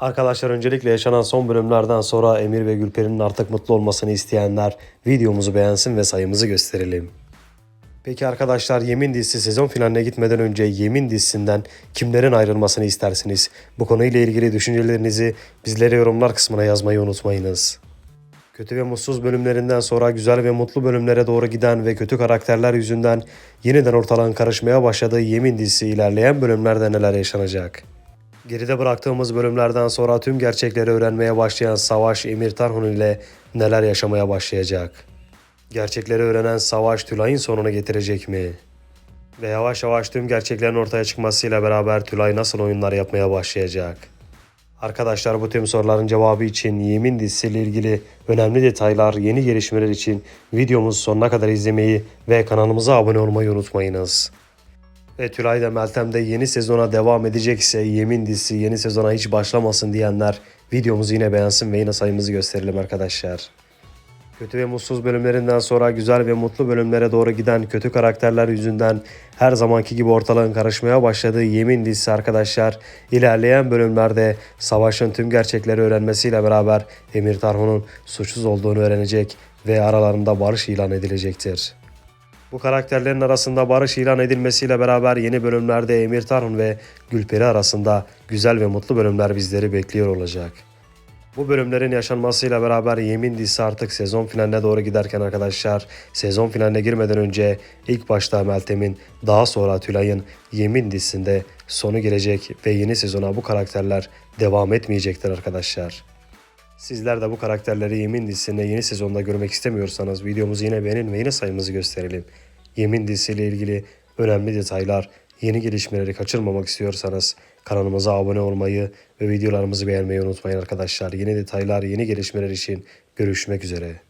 Arkadaşlar öncelikle yaşanan son bölümlerden sonra Emir ve Gülperi'nin artık mutlu olmasını isteyenler videomuzu beğensin ve sayımızı gösterelim. Peki arkadaşlar Yemin dizisi sezon finaline gitmeden önce Yemin dizisinden kimlerin ayrılmasını istersiniz? Bu konuyla ilgili düşüncelerinizi bizlere yorumlar kısmına yazmayı unutmayınız. Kötü ve mutsuz bölümlerinden sonra güzel ve mutlu bölümlere doğru giden ve kötü karakterler yüzünden yeniden ortalığın karışmaya başladığı Yemin dizisi ilerleyen bölümlerde neler yaşanacak? Geride bıraktığımız bölümlerden sonra tüm gerçekleri öğrenmeye başlayan Savaş Emir Tarhun ile neler yaşamaya başlayacak? Gerçekleri öğrenen Savaş Tülay'ın sonunu getirecek mi? Ve yavaş yavaş tüm gerçeklerin ortaya çıkmasıyla beraber Tülay nasıl oyunlar yapmaya başlayacak? Arkadaşlar bu tüm soruların cevabı için Yemin dizisiyle ilgili önemli detaylar, yeni gelişmeler için videomuzu sonuna kadar izlemeyi ve kanalımıza abone olmayı unutmayınız. Ve Tülay da Meltem de yeni sezona devam edecekse Yemin dizisi yeni sezona hiç başlamasın diyenler videomuzu yine beğensin ve yine sayımızı gösterelim arkadaşlar. Kötü ve mutsuz bölümlerinden sonra güzel ve mutlu bölümlere doğru giden kötü karakterler yüzünden her zamanki gibi ortalığın karışmaya başladığı Yemin dizisi arkadaşlar ilerleyen bölümlerde savaşın tüm gerçekleri öğrenmesiyle beraber Emir Tarhun'un suçsuz olduğunu öğrenecek ve aralarında barış ilan edilecektir. Bu karakterlerin arasında barış ilan edilmesiyle beraber yeni bölümlerde Emir Tarhun ve Gülperi arasında güzel ve mutlu bölümler bizleri bekliyor olacak. Bu bölümlerin yaşanmasıyla beraber Yemin dizisi artık sezon finaline doğru giderken arkadaşlar sezon finaline girmeden önce ilk başta Meltem'in daha sonra Tülay'ın Yemin dizisinde sonu gelecek ve yeni sezona bu karakterler devam etmeyecektir arkadaşlar. Sizler de bu karakterleri Yemin dizisinde yeni sezonda görmek istemiyorsanız videomuzu yine beğenin ve yine sayımızı gösterelim. Yemin dizisiyle ilgili önemli detaylar, yeni gelişmeleri kaçırmamak istiyorsanız kanalımıza abone olmayı ve videolarımızı beğenmeyi unutmayın arkadaşlar. Yeni detaylar, yeni gelişmeler için görüşmek üzere.